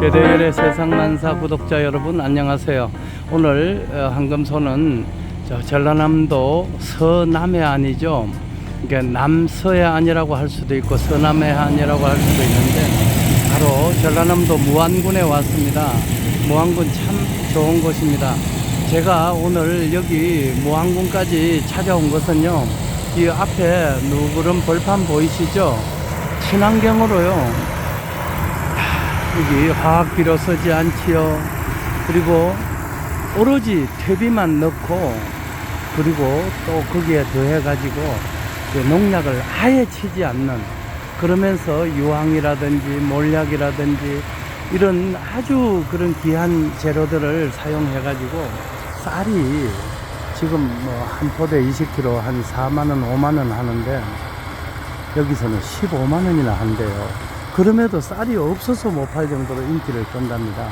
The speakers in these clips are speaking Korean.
배대열의 세상만사 구독자 여러분 안녕하세요. 오늘 어, 한금소는 저 전라남도 서남해안이죠. 그러니까 남서해안이라고 할 수도 있고 서남해안이라고 할 수도 있는데 바로 전라남도 무안군에 왔습니다. 무안군 참 좋은 곳입니다. 제가 오늘 여기 무안군까지 찾아온 것은요. 이 앞에 누구름 벌판 보이시죠? 친환경으로요. 여기 화학 비료 쓰지 않지요. 그리고 오로지 퇴비만 넣고 그리고 또 거기에 더해가지고 그 농약을 아예 치지 않는 그러면서 유황이라든지 몰약이라든지 이런 아주 그런 귀한 재료들을 사용해가지고 쌀이 지금 뭐 한 포대 20kg 한 4만원, 5만원 하는데 여기서는 15만 원이나 한대요. 그럼에도 쌀이 없어서 못 팔 정도로 인기를 끈답니다.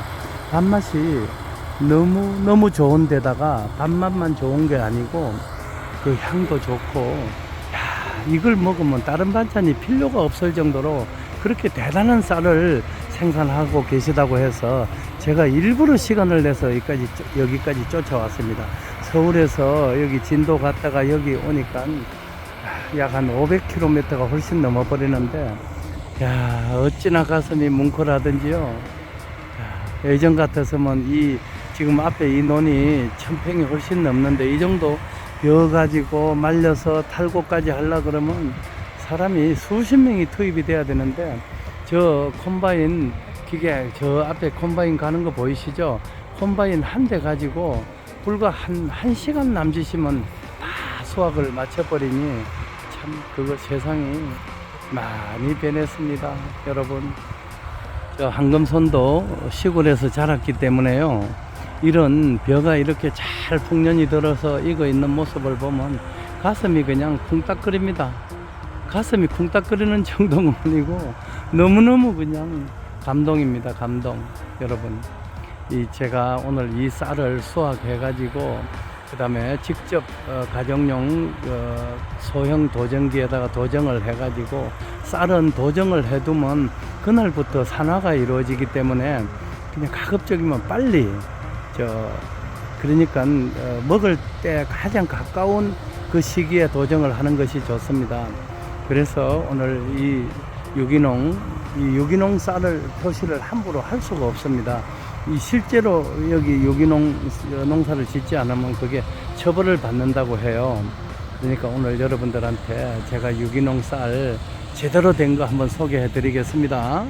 밥맛이 너무 너무 좋은 데다가 밥맛만 좋은 게 아니고 그 향도 좋고 야, 이걸 먹으면 다른 반찬이 필요가 없을 정도로 그렇게 대단한 쌀을 생산하고 계시다고 해서 제가 일부러 시간을 내서 여기까지, 쫓- 여기까지 쫓아왔습니다. 서울에서 여기 진도 갔다가 여기 오니까 약 한 500km가 훨씬 넘어버리는데, 야, 어찌나 가슴이 뭉클하든지요. 야, 예전 같았으면 이, 지금 앞에 이 논이 천평이 훨씬 넘는데, 이 정도 벼 가지고 말려서 탈곡까지 하려 그러면 사람이 수십 명이 투입이 돼야 되는데, 저 콤바인 기계, 저 앞에 콤바인 가는 거 보이시죠? 콤바인 한 대 가지고 불과 한, 한 시간 남짓이면 다 수확을 마쳐버리니 참 그거 세상이 많이 변했습니다 여러분. 저 한금손도 시골에서 자랐기 때문에요. 이런 벼가 이렇게 잘 풍년이 들어서 익어 있는 모습을 보면 가슴이 그냥 쿵딱거립니다. 가슴이 쿵딱거리는 정도는 아니고 너무너무 그냥 감동입니다 감동. 여러분 이 제가 오늘 이 쌀을 수확해 가지고 그 다음에 직접 어, 가정용 어, 소형 도정기에다가 도정을 해 가지고 쌀은 도정을 해두면 그날부터 산화가 이루어지기 때문에 그냥 가급적이면 빨리 저 그러니까 어, 먹을 때 가장 가까운 그 시기에 도정을 하는 것이 좋습니다. 그래서 오늘 이 유기농 이 유기농 쌀을 표시를 함부로 할 수가 없습니다. 이 실제로 여기 유기농 농사를 짓지 않으면 그게 처벌을 받는다고 해요. 그러니까 오늘 여러분들한테 제가 유기농 쌀 제대로 된 거 한번 소개해 드리겠습니다.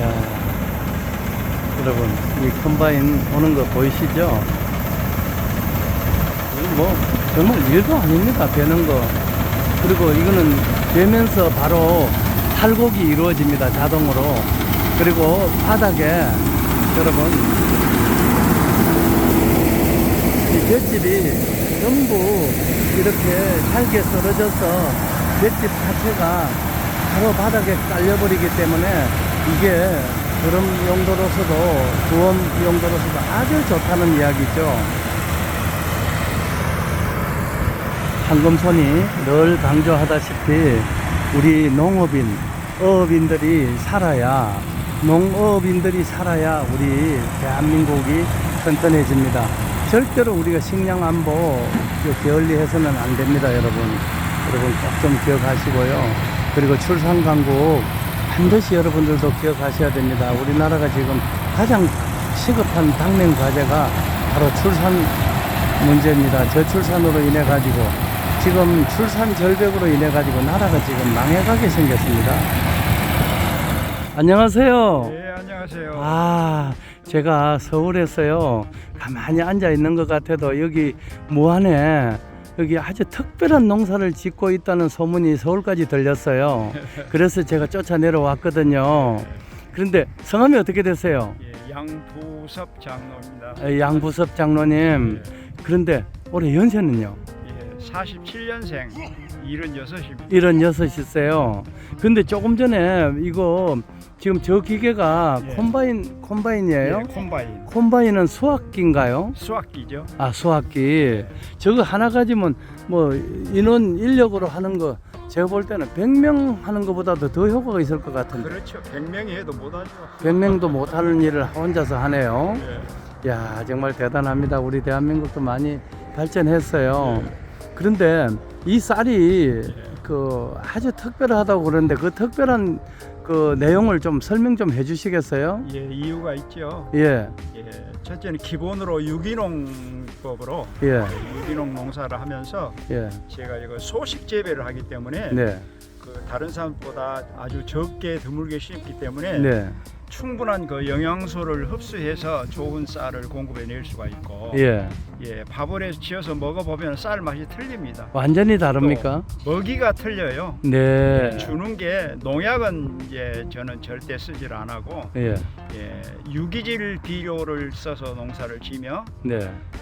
야, 여러분, 이 컴바인 오는 거 보이시죠? 뭐, 정말 일도 아닙니다, 베는 거. 그리고 이거는 되면서 바로 탈곡이 이루어집니다, 자동으로. 그리고 바닥에, 여러분, 이 볏짚이 전부 이렇게 잘게 썰어져서 볏짚 자체가 바로 바닥에 깔려버리기 때문에 이게 그런 용도로서도 구원 용도로서도 아주 좋다는 이야기죠. 황금손이 늘 강조하다시피 우리 농업인, 어업인들이 살아야, 농어업인들이 살아야 우리 대한민국이 튼튼해집니다. 절대로 우리가 식량 안보 게을리해서는 안 됩니다, 여러분. 여러분 꼭 좀 기억하시고요. 그리고 출산 강국 반드시 여러분들도 기억하셔야 됩니다. 우리나라가 지금 가장 시급한 당면 과제가 바로 출산 문제입니다. 저출산으로 인해 가지고 지금 출산 절벽으로 인해 가지고 나라가 지금 망해가게 생겼습니다. 안녕하세요. 네, 안녕하세요. 아, 제가 서울에서요 가만히 앉아 있는 것 같아도 여기 무안에 여기 아주 특별한 농사를 짓고 있다는 소문이 서울까지 들렸어요. 그래서 제가 쫓아 내려왔거든요. 그런데 성함이 어떻게 되세요? 예, 양부섭 장로입니다. 에, 양부섭 장로님. 예, 그런데 올해 연세는요? 예, 47년생 76입니다. 이런 여섯이세요. 근데 조금 전에 이거 지금 저 기계가 예. 콤바인 콤바인이에요? 예, 콤바인 콤바인은 수확기인가요? 수학기죠. 아 수확기. 저거 하나 가지면 뭐 인원 인력으로 하는 거 제가 볼 때는 100명 하는 것보다도 더 효과가 있을 것 같은데 그렇죠. 100명이 해도 못하죠. 100명도 못하는 일을 혼자서 하네요. 예. 야 정말 대단합니다. 우리 대한민국도 많이 발전했어요. 그런데 이 쌀이 그 아주 특별하다고 그러는데 그 특별한 그 내용을 좀 설명 좀 해주시겠어요? 예, 이유가 있죠. 예, 예, 첫째는 기본으로 유기농법으로 예, 유기농 농사를 하면서 예, 제가 이거 소식 재배를 하기 때문에 네, 그 다른 사람보다 아주 적게 드물게 심기 때문에 네, 충분한 그 영양소를 흡수해서 좋은 쌀을 공급해 낼 수가 있고 예. 예, 밥을 지어서 먹어보면 쌀 맛이 틀립니다. 완전히 다릅니까? 먹이가 틀려요. 네, 주는 게 농약은 이제 저는 절대 쓰질 안 하고 예, 예, 유기질 비료를 써서 농사를 지며 네.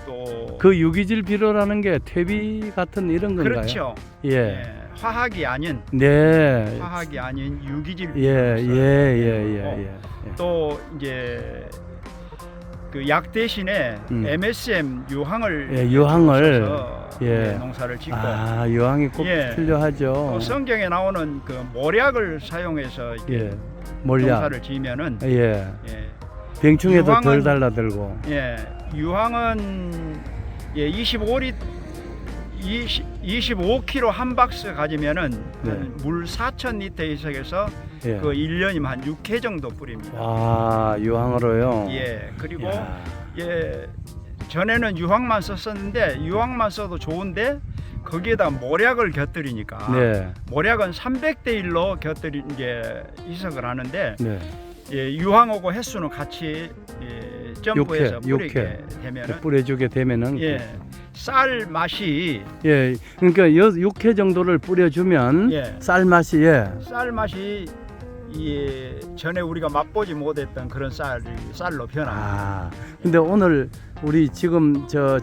또 그 유기질 비료라는 게 퇴비 같은 이런 건가요? 그렇죠. 예, 예, 화학이 아닌 네, 화학이 아닌 유기질 예, 예, 비료를 예, 써요. 예, 예. 또 이제 그 약 대신에 음. MSM 유황을 예, 유황을, 써서 예. 예, 농사를 짓고 아, 유황이 꼭 예. 필요하죠. 또 성경에 나오는 그 모략을 사용해서 이렇게 예, 몰약. 농사를 지면은 예, 예, 병충해도 유황은- 덜 달라들고. 예, 유황은 예, 25리 20, 25kg 한 박스 가지면은 네. 한물 4,000리터 이상에서 예. 그 1년이면 한 6회 정도 뿌립니다. 아, 유황으로요. 예, 그리고 야, 예, 전에는 유황만 썼었는데 유황만 써도 좋은데 거기에다 모략을 곁들이니까 네, 모략은 300대 1로 곁들인 게 이석을 하는데 네. 예, 유황하고 횟수는 같이 예, 점프해서 육회, 뿌리게 육회. 되면은 뿌려주게 되면은 예, 쌀 맛이 예, 그러니까 여, 6회 정도를 뿌려주면 예, 쌀 맛이 예, 쌀 맛이 예, 전에 우리가 맛보지 못했던 그런 쌀이 쌀로 변합니다. 아, 근데 오늘 우리 지금 저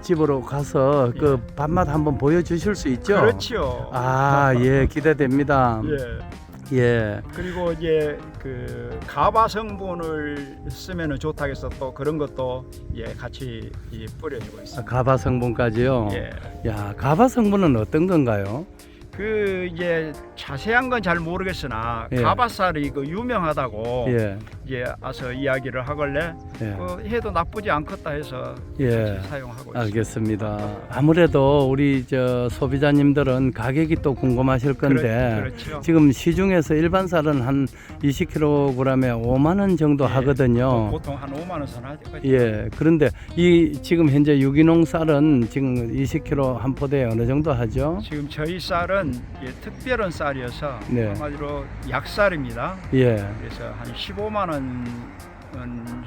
집으로 가서 그 밥맛 한번 보여주실 수 있죠? 예. 그렇죠. 아, 예, 기대됩니다. 예. 예, 그리고 이제 그 가바 성분을 쓰면은 좋다고 해서 또 그런 것도 예 같이 예, 뿌려주고 아, 있습니다. 가바 성분까지요. 예. 야, 가바 성분은 어떤 건가요? 그 이제 자세한 건 잘 모르겠으나 예. 가바쌀이 그 유명하다고 예, 이제 와서 이야기를 하걸래 예, 그 해도 나쁘지 않겠다 해서 예. 사용하고 있습니다. 알겠습니다. 아무래도 우리 저 소비자님들은 가격이 또 궁금하실 건데 그렇, 죠 지금 시중에서 일반 쌀은 한 20kg에 5만 원 정도 예. 하거든요. 보통 한 5만 원 선 하죠. 예. 그런데 이 지금 현재 유기농 쌀은 지금 20kg 한 포대에 어느 정도 하죠? 지금 저희 쌀은 예, 특별한 쌀이어서 네. 한마디로 약쌀입니다. 예. 그래서 한 15만 원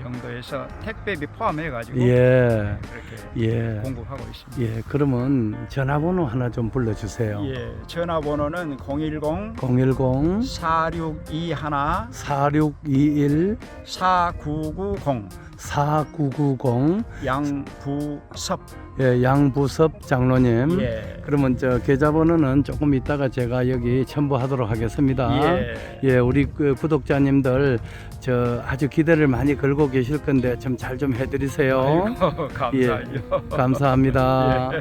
정도에서 택배비 포함해 가지고 예. 그렇게 예. 공급하고 있습니다. 예. 그러면 전화번호 하나 좀 불러 주세요. 예, 전화번호는 010 010 4621 4621 4990 4990 양부섭 예, 양부섭 장로님. 예. 그러면 저 계좌번호는 조금 이따가 제가 여기 첨부하도록 하겠습니다. 예. 예, 우리 그 구독자님들 저 아주 기대를 많이 걸고 계실 건데 좀 잘 좀 해드리세요. 아이고, 감사해요. 감사합니다.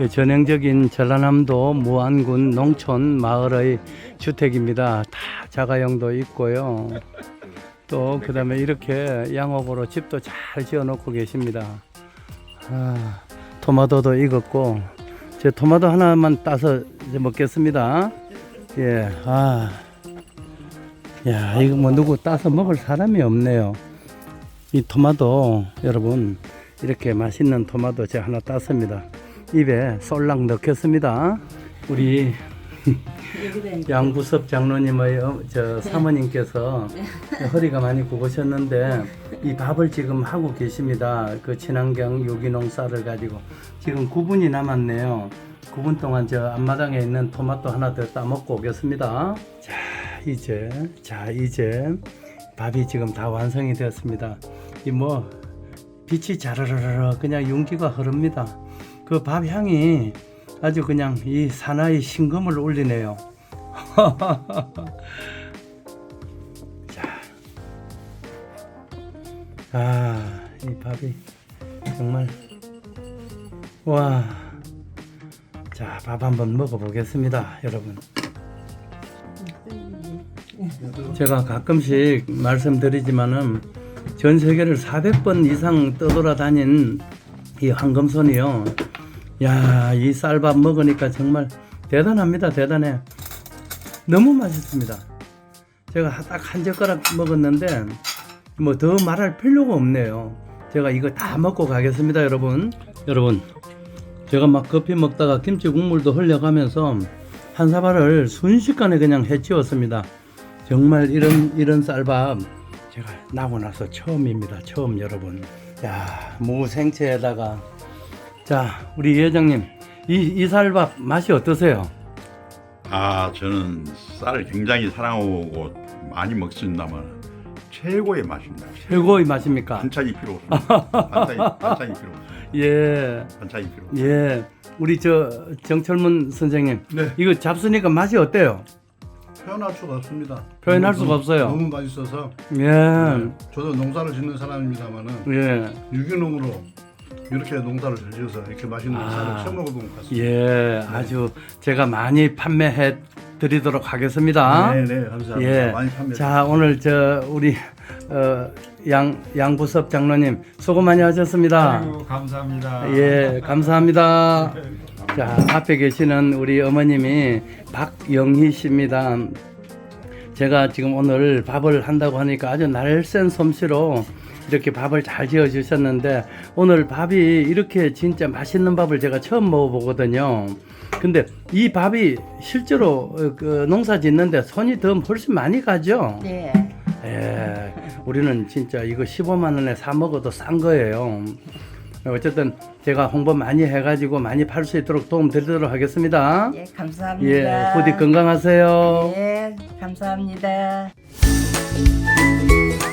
예, 전형적인 전라남도 무안군 농촌 마을의 주택입니다. 다 자가용도 있고요. 또 그다음에 이렇게 양옥으로 집도 잘 지어놓고 계십니다. 아, 토마토도 익었고 제 토마토 하나만 따서 이제 먹겠습니다. 예, 아, 야 이거 뭐 누구 따서 먹을 사람이 없네요. 이 토마토 여러분 이렇게 맛있는 토마토 제가 하나 땄습니다. 입에 쏠락 넣겠습니다. 우리 양부섭 장로님의 어, 저 사모님께서 허리가 많이 굽으셨는데 이 밥을 지금 하고 계십니다. 그 친환경 유기농 쌀을 가지고 지금 9분이 남았네요. 9분 동안 저 앞마당에 있는 토마토 하나 더 따먹고 오겠습니다. 자 이제 자 이제 밥이 지금 다 완성이 되었습니다. 이 뭐 빛이 자르르르 그냥 윤기가 흐릅니다. 그 밥 향이 아주 그냥 이 사나이 심금을 울리네요. 자, 아, 이 밥이 정말 와. 자, 밥 한번 먹어보겠습니다, 여러분. 제가 가끔씩 말씀드리지만은 전 세계를 400번 이상 떠돌아다닌 이 황금손이요. 야, 이 쌀밥 먹으니까 정말 대단합니다. 대단해. 너무 맛있습니다. 제가 딱 한 젓가락 먹었는데 뭐 더 말할 필요가 없네요. 제가 이거 다 먹고 가겠습니다, 여러분. 여러분, 제가 막 커피 먹다가 김치 국물도 흘려가면서 한 사발을 순식간에 그냥 해치웠습니다. 정말 이런 이런 쌀밥 제가 나고 나서 처음입니다. 처음 여러분. 야, 무생채에다가 자, 우리 회장님 이, 이 쌀밥 맛이 어떠세요? 아 저는 쌀을 굉장히 사랑하고 많이 먹습니다만 최고의 맛입니다. 최고의 맛입니까? 반찬이 필요 없습니다. 반찬이, 반찬이 필요 없습니다. 예, 반찬이 필요 없습니다. 예. 우리 저 정철문 선생님 네, 이거 잡수니까 맛이 어때요? 표현할 수가 없습니다. 표현할 너무- 수가 없어요. 너무 맛있어서 예, 저도 농사를 짓는 사람입니다만은 예, 유기농으로 이렇게 농사를 잘 지어서 이렇게 맛있는 아. 쌀을 처음 먹어본 것 같습니다. 예. 아주 제가 많이 판매해 드리도록 하겠습니다. 네, 네, 감사합니다. 예. 많이 판매. 자 오늘 저 우리 어, 양 양부섭 장로님 수고 많이 하셨습니다. 아이고 감사합니다. 예 감사합니다. 자 앞에 계시는 우리 어머님이 박영희 씨입니다. 제가 지금 오늘 밥을 한다고 하니까 아주 날쌘 솜씨로 이렇게 밥을 잘 지어 주셨는데 오늘 밥이 이렇게 진짜 맛있는 밥을 제가 처음 먹어보거든요. 근데 이 밥이 실제로 어, 그 농사 짓는데 손이 더 훨씬 많이 가죠. 네. 예, 우리는 진짜 이거 15만 원에 사 먹어도 싼 거예요. 어쨌든 제가 홍보 많이 해가지고 많이 팔 수 있도록 도움 드리도록 하겠습니다. 예, 감사합니다. 예, 부디 건강하세요. 예, 감사합니다.